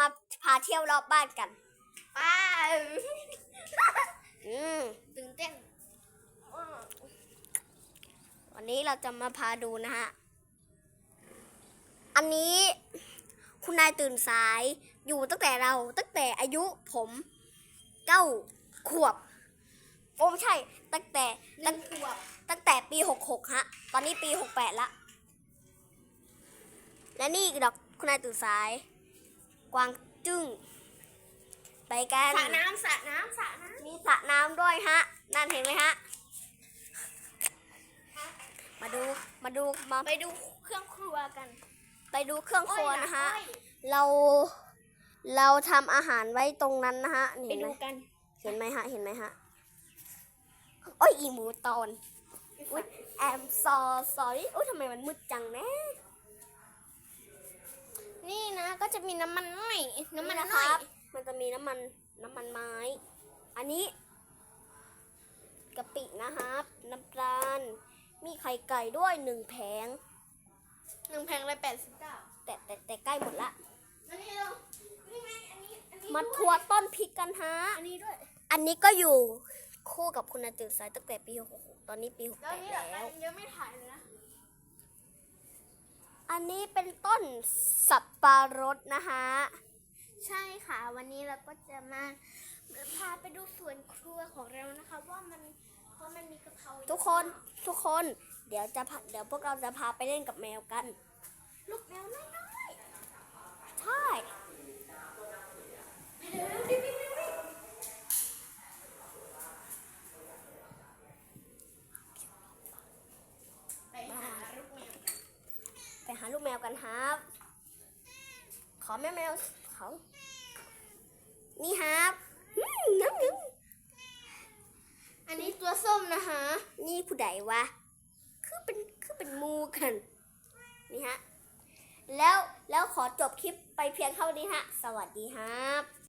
มาพาเที่ยวรอบบ้านกันป้าอืมตื่นเต้นวันนี้เราจะมาพาดูนะฮะ อันนี้คุณนายตื่นสายอยู่ตั้งแต่เราตั้งแต่อายุผมเก้าขวบ โอ้ไม่ใช่ ตั้งแต่หตั้นึ่งงขวบตั้งแต่ปีหกหกฮะ ตอนนี้ปีหกแปดละ และนี่ดอกคุณนายตื่นสาย กวางจึ้ง ไปกันสระน้ำสระน้ำสระน้มีสระน้ำด้วยฮะ นั่นเห็นไหมฮะ มาดู มาดู มาำไปดูเครื่องครัวกัน ไปดูเครื่องครัวนะฮะอ้อยเรา เราทำอาหารไว้ตรงนั้นนะฮะไปเห็นไหมดูกันเห็นไหมฮะ เห็นไหมฮะโอ้ยอีหมูตอนอุ้ยแอมซอสอรี่อุ้ยทำไมมันมืดจังนะ นี่นะก็จะมีน้ำมันอ้อยน้ำมันนะอ้คอยรับ มันจะมีน้ำมันน้ำมันไม้ อันนี้กะปินะครับ น้ำตาล มีไข่ไก่ด้วยหนึ่งแผงหนึ่งแพงเลยแปดสิบเก้าแต่แต่แต่ใกล้หมดละอันนี้เรานี่ไงอันนี้อันนี้มาด้วยทัวร์ต้นพริกกันฮะ อันนี้ด้วย อันนี้ก็อยู่คู่กับคุณอาจืดสายตั้งแต่ปี66ตอนนี้ปีแล้วนี่68แหละแล้วยังไม่ถ่ายเลยนะ อันนี้เป็นต้นสับปะรดนะฮะใช่ค่ะ วันนี้เราก็จะมาพาไปดูสวนครัวของเรานะคะ ว่ามันว่ามันมีกะเพราทุกคนทุกคน เดี๋ยวจะพาเดี๋ยวพวกเราจะพาไปเล่นกับแมวกัน ลูกแมวน้อย ใช่ ๆเดี๋ยวๆๆๆไปหาลูกแมวกัน ไปหา ลูกแมวกันครับ ขอแม่แมวเขานี่ครับอืมน้ำน้ำอันนี้ตัวส้มนะคะนี่ผู้ใดวะ คือเป็นคือเป็นหมูกัน นี่ฮะ แล้วแล้วขอจบคลิปไปเพียงเท่านี้ฮะ สวัสดีครับ